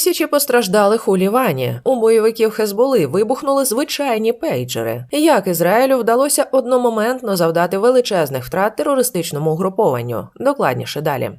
Тисячі постраждалих у Лівані. У бойовиків Хезболи вибухнули звичайні пейджери. Як Ізраїлю вдалося одномоментно завдати величезних втрат терористичному угрупованню? Докладніше далі.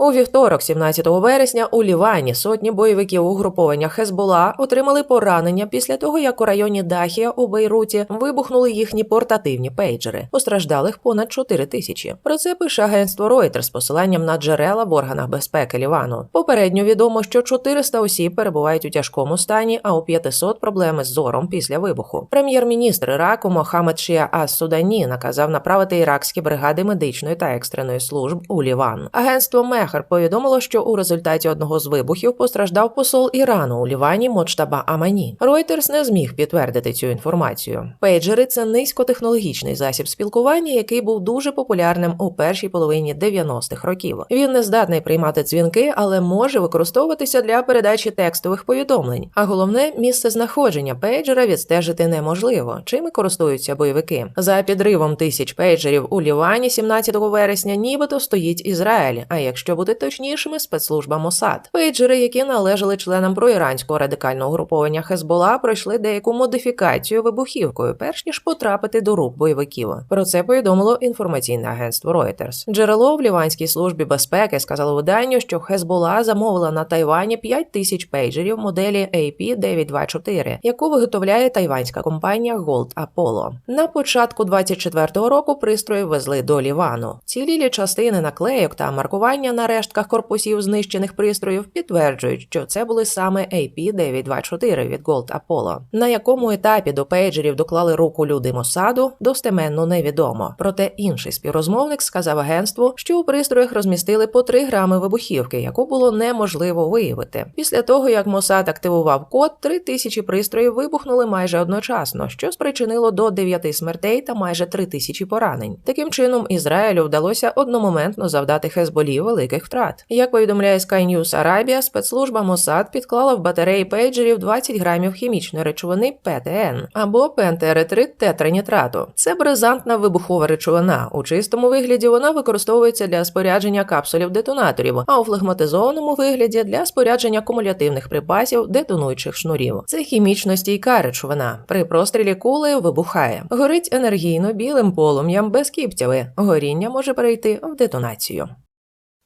У вівторок, 17 вересня, у Лівані сотні бойовиків угруповання Хезбола отримали поранення після того, як у районі Дахія у Бейруті вибухнули їхні портативні пейджери. Постраждалих понад 4 тисячі. Про це пише агентство Reuters з посиланням на джерела в органах безпеки Лівану. Попередньо відомо, що 400 осіб перебувають у тяжкому стані, а у 500 проблеми з зором після вибуху. Прем'єр-міністр Іраку Мохамед Шія Ас Судані наказав направити іракські бригади медичної та екстреної служб у Ліван. Агентство Мехар повідомило, що у результаті одного з вибухів постраждав посол Ірану у Лівані Мочтаба Амані. Reuters не зміг підтвердити цю інформацію. Пейджери це низькотехнологічний засіб спілкування, який був дуже популярним у першій половині 90-х років. Він не здатний приймати дзвінки, але може використовуватися для передачі текстових повідомлень. А головне місце знаходження пейджера відстежити неможливо. Чим і користуються бойовики. За підривом тисяч пейджерів у Лівані 17 вересня, нібито стоїть Ізраїль. А якщо бути точнішими, спецслужба Мосад. Пейджери, які належали членам проіранського радикального груповання Хезбола, пройшли деяку модифікацію вибухівкою, перш ніж потрапити до рук бойовиків. Про це повідомило інформаційне агентство Reuters. Джерело в Ліванській службі безпеки сказало виданню, що Хезбола замовила на Тайвані 5 тисяч пейджерів моделі AP924, яку виготовляє тайванська компанія Gold Apollo. На початку 24-го року пристрої везли до Лівану. Цілілі частини наклейок та маркування на рештках корпусів знищених пристроїв підтверджують, що це були саме AP924 від Gold Apollo. На якому етапі до пейджерів доклали руку люди Мосаду, достеменно невідомо. Проте інший співрозмовник сказав агентству, що у пристроях розмістили по 3 грами вибухівки, яку було неможливо виявити. Після того як Мосад активував код, 3 тисячі пристроїв вибухнули майже одночасно, що спричинило до 9 смертей та майже 3 тисячі поранень. Таким чином, Ізраїлю вдалося одномоментно завдати Хезболі великих втрат. Як повідомляє Sky News Arabia, спецслужба Мосад підклала в батареї пейджерів 20 грамів хімічної речовини ПТН або пентеретрит тетранітрату. Це бризантна вибухова речовина. У чистому вигляді вона використовується для спорядження капсулів детонаторів, а у флегматизованому вигляді для спорядження кумулятивних припасів детонуючих шнурів. Це хімічно стійка речовина. При прострілі кулею вибухає. Горить енергійно білим полум'ям без кіптяви. Горіння може перейти в детонацію.